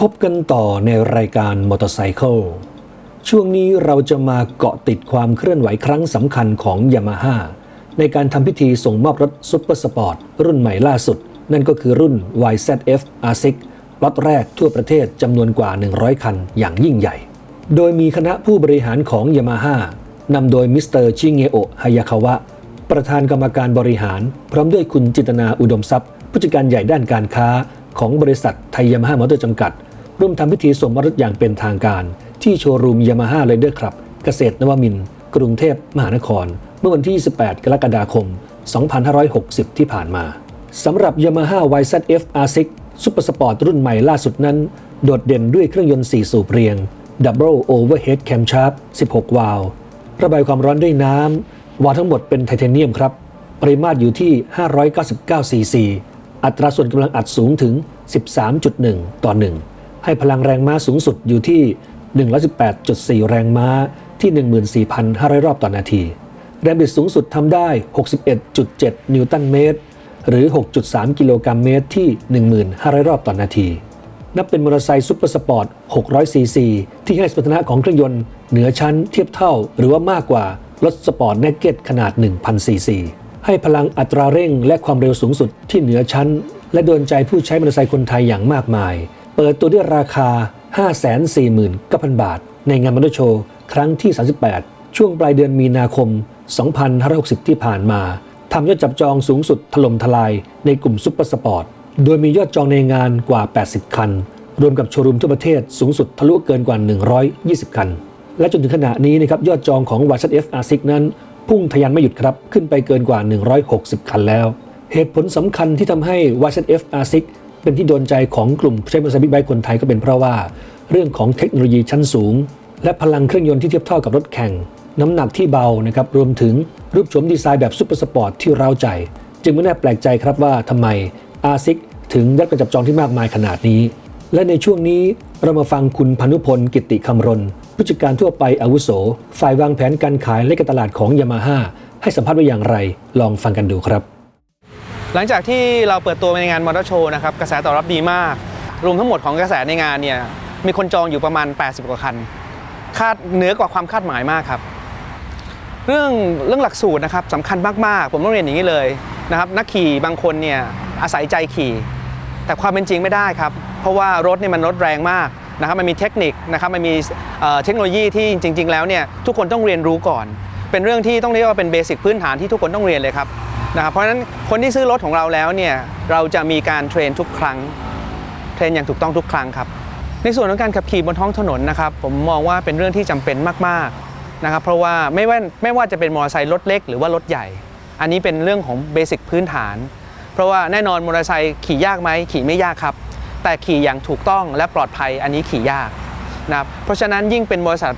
พบกันต่อในรายการมอเตอร์ไซค์ช่วงนี้เราจะมาเกาะติดความเคลื่อนไหวครั้งสำคัญของยามาฮ่าในการทำพิธีส่งมอบรถซุปเปอร์สปอร์ตรุ่นใหม่ล่าสุด นั่นก็คือรุ่น YZF R6 ล็อตแรกทั่วประเทศจำนวนกว่า 100 คันอย่างยิ่งใหญ่ โดยมีคณะผู้บริหารของยามาฮ่านำโดยมิสเตอร์ชิเงโอะฮายาคาวะ ประธานกรรมการบริหาร พร้อมด้วยคุณจิตนาอุดมทรัพย์ ผู้จัดการใหญ่ด้านการค้าของบริษัทไทยยามาฮ่ามอเตอร์จำกัด ร่วมทำพิธีส่งมอบรถอย่างเป็นทางการ ที่โชว์รูมยามาฮ่าเรเดอร์คลับ เกษตรนวมิน กรุงเทพมหานคร เมื่อวันที่18กรกฎาคม 2560 ที่ผ่านมาสำหรับ Yamaha YZF R6 Super Sport รุ่นใหม่ล่าสุดนั้น โดดเด่นด้วยเครื่องยนต์ 4 สูบเรียง Double Overhead Camshaft 16 วาล์วระบายความร้อนด้วยน้ำ วาล์วทั้งหมดเป็นไทเทเนียมครับ ปริมาตรอยู่ที่ 599ซีซีอัตราส่วนกำลังอัดสูงถึง 13.1 ต่อ 1 ให้พลังแรงม้าสูงสุดอยู่ที่ 118.4 แรงม้าที่ 14,500 รอบต่อนาทีแรงบิดสูงสุดทำได้ 61.7 นิวตันเมตร หรือ 6.3 กิโลกรัมเมตรที่ 1,500 รอบต่อนาที นับเป็นมอเตอร์ไซค์ซุปเปอร์สปอร์ต 600 ซีซี ที่ให้สมรรถนะของเครื่องยนต์เหนือชั้นเทียบเท่า หรือว่ามากกว่ารถสปอร์ตเนกเก็ตขนาด 1,000 ซีซี ให้พลังอัตราเร่งและความเร็วสูงสุดที่เหนือชั้น และโดนใจผู้ใช้มอเตอร์ไซค์คนไทยอย่างมากมาย เปิดตัวด้วยราคา 549,000 บาท ในงานมอเตอร์โชว์ครั้งที่ 38 ช่วงปลายเดือนมีนาคม 2560 ที่ผ่านมาทำยอดจับจองสูงสุดถล่มทลายในกลุ่มซุปเปอร์สปอร์ต โดยมียอดจองในงานกว่า 80 คัน รวมกับโชว์รูมทั่วประเทศสูงสุดทะลุเกินกว่า 120 คัน และจนถึงขณะนี้นะครับยอดจองของ w a t f R6 นั้น พุ่งทะยานไม่หยุดครับ ขึ้นไปเกินกว่า 160 คันแล้ว เหตุผลสำคัญที่ทำให้ w a t f R6 เป็นที่โดนใจของกลุ่มใช้มอเตอร์ไซค์บิ๊กไบค์คนไทยก็เป็นเพราะว่า เรื่องของเทคโนโลยีชั้นสูง และพลังเครื่องยนต์ที่เทียบเท่ากับรถแข่ง น้ำหนักที่เบานะครับรวมถึงรูปโฉมดีไซน์แบบซุปเปอร์สปอร์ตที่เร้าใจ จึงไม่น่าแปลกใจครับว่าทำไม R6 ถึงได้กระจับจองที่มากมายขนาดนี้ และในช่วงนี้เรามาฟังคุณพานุพลกิติคำรณผู้จัดการทั่วไปอาวุโส ฝ่ายวางแผนการขายและการตลาดของยามาฮ่าให้สัมภาษณ์ไว้อย่างไร ลองฟังกันดูครับ หลังจากที่เราเปิดตัวในงานมอเตอร์โชว์นะครับกระแสตอบรับดีมาก รวมทั้งหมดของกระแสในงานเนี่ยมีคนจองอยู่ประมาณ 80 กว่าคัน คาดเหนือกว่าความคาดหมายมากครับ เรื่องเรื่องหลักสูตรนะครับสำคัญมากๆ ผมต้องเรียนอย่างนี้เลยนะครับนักขี่บางคนเนี่ยอาศัยใจขี่ แต่ความเป็นจริงไม่ได้ครับ เพราะว่ารถเนี่ยมันรถแรงมากนะครับมันมีเทคนิคนะครับมันมีเทคโนโลยีที่จริง ๆ แล้วเนี่ยทุกคนต้องเรียนรู้ก่อน เป็นเรื่องที่ต้องเรียกว่าเป็นเบสิกพื้นฐานที่ทุกคนต้องเรียนเลยครับ นะครับเพราะฉะนั้นคนที่ซื้อรถของเราแล้วเนี่ยเราจะมีการเทรนทุกครั้งเทรนอย่างถูกต้องทุกครั้งครับในส่วนของการขับขี่บนท้องถนนนะครับผมมองว่าเป็นเรื่องที่จำเป็นมากๆนะครับเพราะว่าไม่ว่าไม่ว่าจะเป็นมอเตอร์ไซค์รถเล็กหรือว่ารถใหญ่ อันนี้เป็นเรื่องของเบสิกพื้นฐาน เพราะว่าแน่นอนมอเตอร์ไซค์ขี่ยากไหมขี่ไม่ยากครับ แต่ขี่อย่างถูกต้องและปลอดภัยอันนี้ขี่ยากนะครับเพราะฉะนั้นยิ่งเป็นบริษัท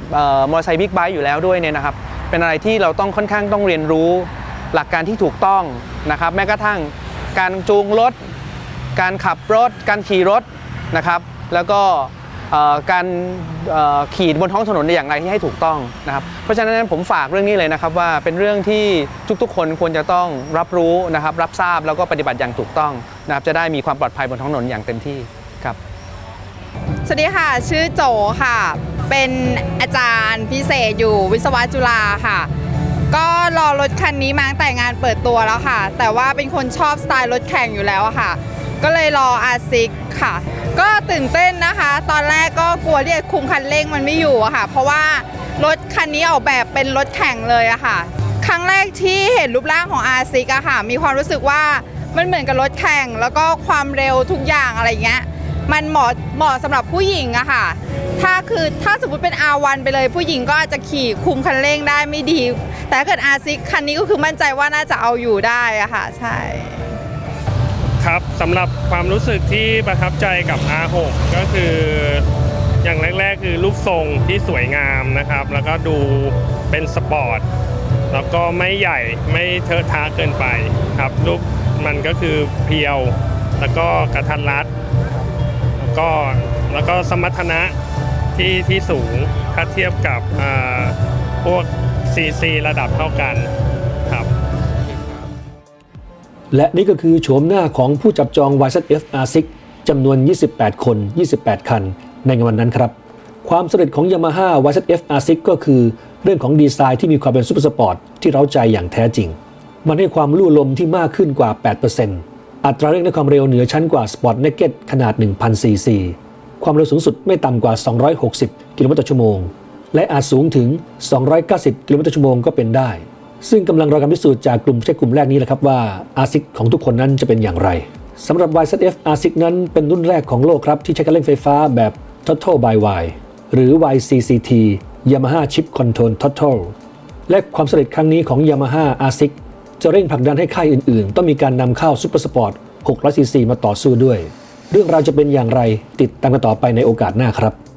มอเตอร์ไซค์บิ๊กไบค์อยู่แล้วด้วยเนี่ยนะครับเป็นอะไรที่เราต้องค่อนข้างต้องเรียนรู้ หลักการที่ถูกต้องนะครับ แม้กระทั่งการจูงรถ การขับรถ การขี่รถนะครับ แล้วก็การขี่บนท้องถนนในอย่างไรที่ให้ถูกต้องนะครับ เพราะฉะนั้นผมฝากเรื่องนี้เลยนะครับว่าเป็นเรื่องที่ทุกๆ คนควรจะต้องรับรู้นะครับ รับทราบแล้วก็ปฏิบัติอย่างถูกต้องนะครับ จะได้มีความปลอดภัยบนท้องถนนอย่างเต็มที่ครับ สวัสดีค่ะ ชื่อโจค่ะ เป็นอาจารย์พิเศษอยู่วิศวะจุฬาค่ะ ก็รอรถคันนี้มาตั้งแต่งานเปิดตัวแล้วค่ะ แต่ว่าเป็นคนชอบสไตล์รถแข่งอยู่แล้วค่ะ ก็เลยรออาซิกค่ะ ก็ตื่นเต้นนะคะ ตอนแรกก็กลัวที่จะคุมคันเร่งมันไม่อยู่อะค่ะ เพราะว่ารถคันนี้ออกแบบเป็นรถแข่งเลยอะค่ะ ครั้งแรกที่เห็นรูปร่างของอาซิกอะค่ะ มีความรู้สึกว่ามันเหมือนกับรถแข่ง แล้วก็ความเร็วทุกอย่างอะไรเงี้ย มันเหมาะเหมาะสำหรับผู้หญิงอะค่ะ ถ้าคือถ้าสมมติเป็น R1 ไปเลย ผู้หญิงก็อาจจะขี่คุมคันเร่งได้ไม่ดี แต่ถ้าเกิด R6 คันนี้ก็คือมั่นใจว่าน่าจะเอาอยู่ได้อะค่ะ ใช่ ครับสำหรับความรู้สึกที่ประทับใจกับ R6 ก็คืออย่างแรก ๆ คือรูปทรงที่สวยงามนะครับ แล้วก็ดูเป็นสปอร์ตแล้วก็ไม่ใหญ่ไม่เทอะทะเกินไปครับรูปมันก็คือเพียว แล้วก็กระทัดรัด ก็แล้วก็สมรรถนะที่ที่สูงถ้าเทียบกับพวก CC ระดับเท่ากันครับ และนี่ก็คือโฉมหน้าของผู้จับจอง YZF R6 จำนวน 28 คน 28 คันในงานวันนั้นครับ ความสำเร็จของ Yamaha YZF R6 ก็คือเรื่องของดีไซน์ที่มีความเป็นซูเปอร์สปอร์ตที่เร้าใจอย่างแท้จริง มันให้ความลู่ลมที่มากขึ้นกว่า 8% อัตราเร่งและความเร็วเหนือชั้นกว่า Sport Naked ขนาด 1,000 ซีซี ความเร็วสูงสุดไม่ต่ำกว่า 260 กิโลเมตรต่อชั่วโมง และอาจสูงถึง 290 กิโลเมตรต่อชั่วโมงก็เป็นได้ ซึ่งกำลังรอการพิสูจน์จากกลุ่มใช่กลุ่มแรกนี้แหละครับว่า R6 ของทุกคนนั้นจะเป็นอย่างไรสำหรับ YZF R6 นั้นเป็นรุ่นแรกของโลกครับ ที่ใช้การเร่งไฟฟ้าแบบ Total by Y หรือ YCCT Yamaha Chip Control Total และความสำเร็จครั้งนี้ของ Yamaha R6 จะเร่งผลักดันให้ค่ายอื่นๆ ต้องมีการนำเข้าซูเปอร์สปอร์ต 600cc มาต่อสู้ด้วย เรื่องราวจะเป็นอย่างไรติดตามกันต่อไปในโอกาสหน้าครับ